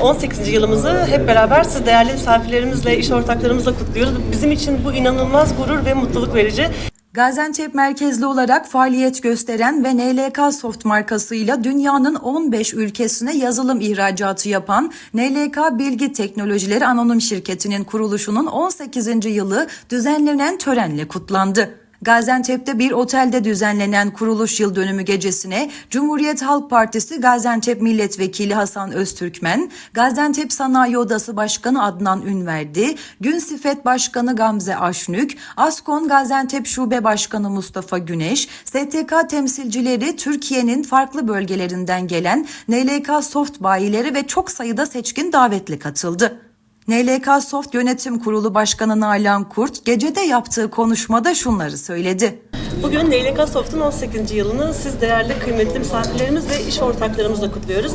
18. yılımızı hep beraber siz değerli misafirlerimizle, iş ortaklarımızla kutluyoruz. Bizim için bu inanılmaz gurur ve mutluluk verici. Gaziantep merkezli olarak faaliyet gösteren ve NLK Soft markasıyla dünyanın 15 ülkesine yazılım ihracatı yapan NLK Bilgi Teknolojileri Anonim Şirketi'nin kuruluşunun 18. yılı düzenlenen törenle kutlandı. Gaziantep'te bir otelde düzenlenen kuruluş yıl dönümü gecesine Cumhuriyet Halk Partisi Gaziantep Milletvekili Hasan Öztürkmen, Gaziantep Sanayi Odası Başkanı Adnan Ünverdi, Günsifet Başkanı Gamze Aşnük, Askon Gaziantep Şube Başkanı Mustafa Güneş, STK temsilcileri Türkiye'nin farklı bölgelerinden gelen NLK Soft bayileri ve çok sayıda seçkin davetli katıldı. NLK Soft Yönetim Kurulu Başkanı Nalan Kurt gecede yaptığı konuşmada şunları söyledi. Bugün NLK Soft'un 18. yılını siz değerli kıymetli misafirlerimiz ve iş ortaklarımızla kutluyoruz.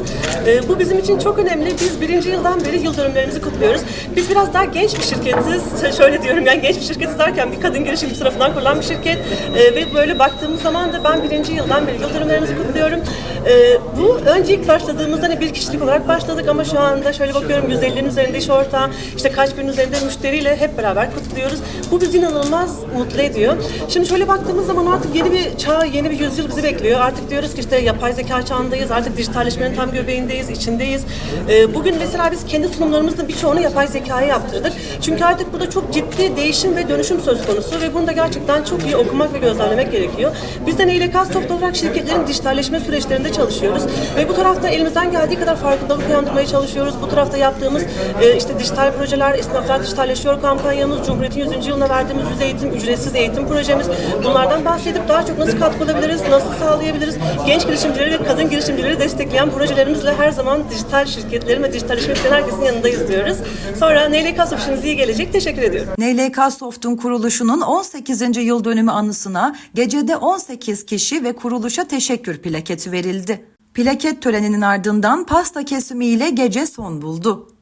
Ee, bu bizim için çok önemli. Biz birinci yıldan beri yıl dönümlerimizi kutluyoruz. Biz biraz daha genç bir şirketiz. Şöyle diyorum yani genç bir şirketiz derken bir kadın girişimci tarafından kurulan bir şirket. Ee, ve böyle baktığımız zaman da ben birinci yıldan beri yıl dönümlerimizi kutluyorum. Ee, bu önce ilk başladığımızda hani bir kişilik olarak başladık ama şu anda şöyle bakıyorum 150'nin üzerinde iş ortağı, işte kaç binin üzerinde müşteriyle hep beraber kutluyoruz. Bu bizi inanılmaz mutlu ediyor. Şimdi şöyle baktığımız zaman artık yeni bir çağ, yeni bir yüzyıl bizi bekliyor. Artık diyoruz ki işte yapay zeka çağındayız, artık dijitalleşmenin tam göbeğindeyiz, içindeyiz. Ee, bugün mesela biz kendi sunumlarımızın birçoğunu yapay zekaya yaptırdık. Çünkü artık burada çok ciddi değişim ve dönüşüm söz konusu ve bunu da gerçekten çok iyi okumak ve gözlemlemek gerekiyor. Biz de NLK Soft olarak şirketlerin dijitalleşme süreçlerinde çalışıyoruz ve bu tarafta elimizden geldiği kadar farkındalık uyandırmaya çalışıyoruz. Bu tarafta yaptığımız e, işte dijital projeler, esnaflar dijitalleşiyor kampanyamız, Cumhuriyet'in 100. yılına verdiğimiz yüz eğitim, ücretsiz eğitim projemiz. Bunlardan bahsedip daha çok nasıl katkı olabiliriz, nasıl sağlayabiliriz? Genç girişimcileri ve kadın girişimcileri destekleyen projelerimizle her zaman dijital şirketlerin ve dijitalleşmek isteyen herkesin yanındayız diyoruz. Sonra NLK Soft işiniz iyi gelecek. Teşekkür ediyorum. NLK Soft'un kuruluşunun 18. yıl dönümü anısına gecede 18 kişi ve kuruluşa teşekkür plaketi verildi. Plaket töreninin ardından pasta kesimiyle gece son buldu.